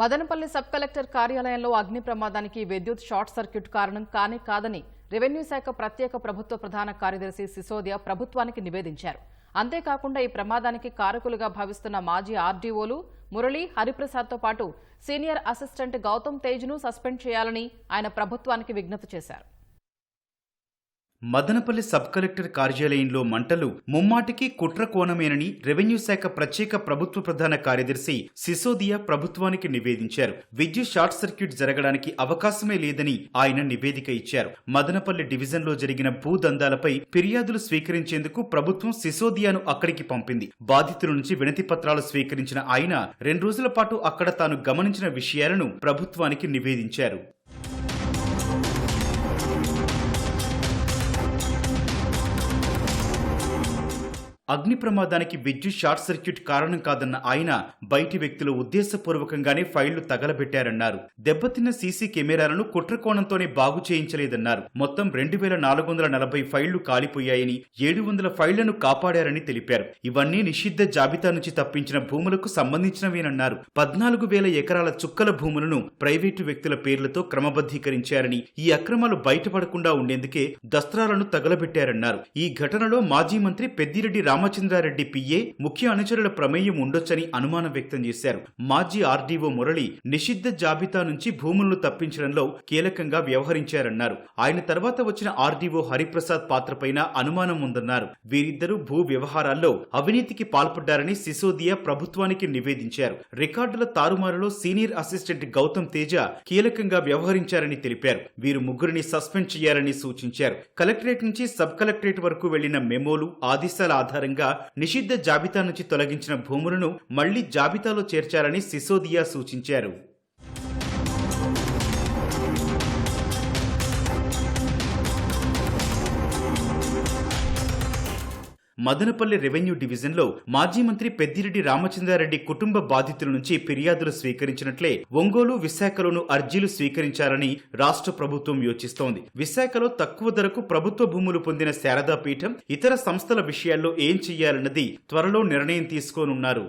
Madanapalle sub collector కార్యాలయంలో అగ్ని ప్రమాదానికి విద్యుత్ షార్ట్ సర్క్యూట్ కారణం కానే కాదని రెవెన్యూ శాఖ ప్రత్యేక ప్రభుత్వ ప్రధాన కార్యదర్శి సిసోదియా ప్రభుత్వానికి నివేదించారు. అంతేకాకుండా ఈ ప్రమాదానికి కారకులుగా భావిస్తున్న మాజీ ఆర్డీఓలు మురళి హరిప్రసాద్తో పాటు సీనియర్ అసిస్టెంట్ గౌతమ్ తేజ్ను సస్పెండ్ చేయాలని ఆయన ప్రభుత్వానికి విజ్ఞప్తి చేశారు. మదనపల్లి సబ్ కలెక్టర్ కార్యాలయంలో మంటలు ముమ్మాటికి కుట్ర కోణమేనని రెవెన్యూ శాఖ ప్రత్యేక ప్రభుత్వ ప్రధాన కార్యదర్శి సిసోదియా ప్రభుత్వానికి నివేదించారు. విద్యుత్ షార్ట్ సర్క్యూట్ జరగడానికి అవకాశమే లేదని ఆయన నివేదిక ఇచ్చారు. మదనపల్లి డివిజన్లో జరిగిన భూదందాలపై ఫిర్యాదులు స్వీకరించేందుకు ప్రభుత్వం సిసోదియాను అక్కడికి పంపింది. బాధితుల నుంచి వినతి పత్రాలు స్వీకరించిన ఆయన రెండు రోజుల పాటు అక్కడ తాను గమనించిన విషయాలను ప్రభుత్వానికి నివేదించారు. అగ్ని ప్రమాదానికి విద్యుత్ షార్ట్ సర్క్యూట్ కారణం కాదన్న ఆయన బయటి వ్యక్తులు ఉద్దేశపూర్వకంగానే ఫైళ్ళు తగలబెట్టారన్నారు. దెబ్బతిన్న సీసీ కెమెరాలను కుట్ర కోణంతోనే బాగు చేయించలేదన్నారు. మొత్తం రెండు వేల నాలుగు వందల నలభై ఫైళ్ళు కాలిపోయాయని ఏడు వందల ఫైళ్ళను కాపాడారని తెలిపారు. ఇవన్నీ నిషిద్ధ జాబితా నుంచి తప్పించిన భూములకు సంబంధించినవేనన్నారు. పద్నాలుగు వేల ఎకరాల చుక్కల భూములను ప్రైవేటు వ్యక్తుల పేర్లతో క్రమబద్ధీకరించారని ఈ అక్రమాలు బయటపడకుండా ఉండేందుకే దస్త్రాలను తగలబెట్టారన్నారు. ఈ ఘటనలో మాజీ మంత్రి పెద్దిరెడ్డి రామ రామచంద్రారెడ్డి పిఏ ముఖ్య అనుచరుల ప్రమేయం ఉండొచ్చని అనుమానం వ్యక్తం చేశారు. మాజీ ఆర్డీఓ మురళి నిషిద్ధ జాబితా నుంచి భూములను తప్పించడంలో కీలకంగా వ్యవహరించారన్నారు. ఆయన తర్వాత వచ్చిన ఆర్డీఓ హరిప్రసాద్ పాత్రపైన అనుమానం ఉందన్నారు. వీరిద్దరూ భూ వ్యవహారాల్లో అవినీతికి పాల్పడ్డారని సిసోదియా ప్రభుత్వానికి నివేదించారు. రికార్డుల తారుమారులో సీనియర్ అసిస్టెంట్ గౌతమ్ తేజ కీలకంగా వ్యవహరించారని తెలిపారు. వీరు ముగ్గురిని సస్పెండ్ చేయాలని సూచించారు. కలెక్టరేట్ నుంచి సబ్ కలెక్టరేట్ వరకు వెళ్ళిన మెమోలు ఆదేశాల ఆధారంగా నిషిద్ధ జాబితా నుంచి తొలగించిన భూములను మళ్ళీ జాబితాలో చేర్చాలని సిసోదియా సూచించారు. మదనపల్లి రెవెన్యూ డివిజన్లో మాజీ మంత్రి పెద్దిరెడ్డి రామచంద్రారెడ్డి కుటుంబ బాధితుల నుంచి ఫిర్యాదులు స్వీకరించినట్లే ఒంగోలు విశాఖలోను అర్జీలు స్వీకరించాలని రాష్ట్ర ప్రభుత్వం యోచిస్తోంది. విశాఖలో తక్కువ ధరకు ప్రభుత్వ భూములు పొందిన శారదా పీఠం ఇతర సంస్థల విషయాల్లో ఏం చెయ్యాలన్నది త్వరలో నిర్ణయం తీసుకోనున్నారు.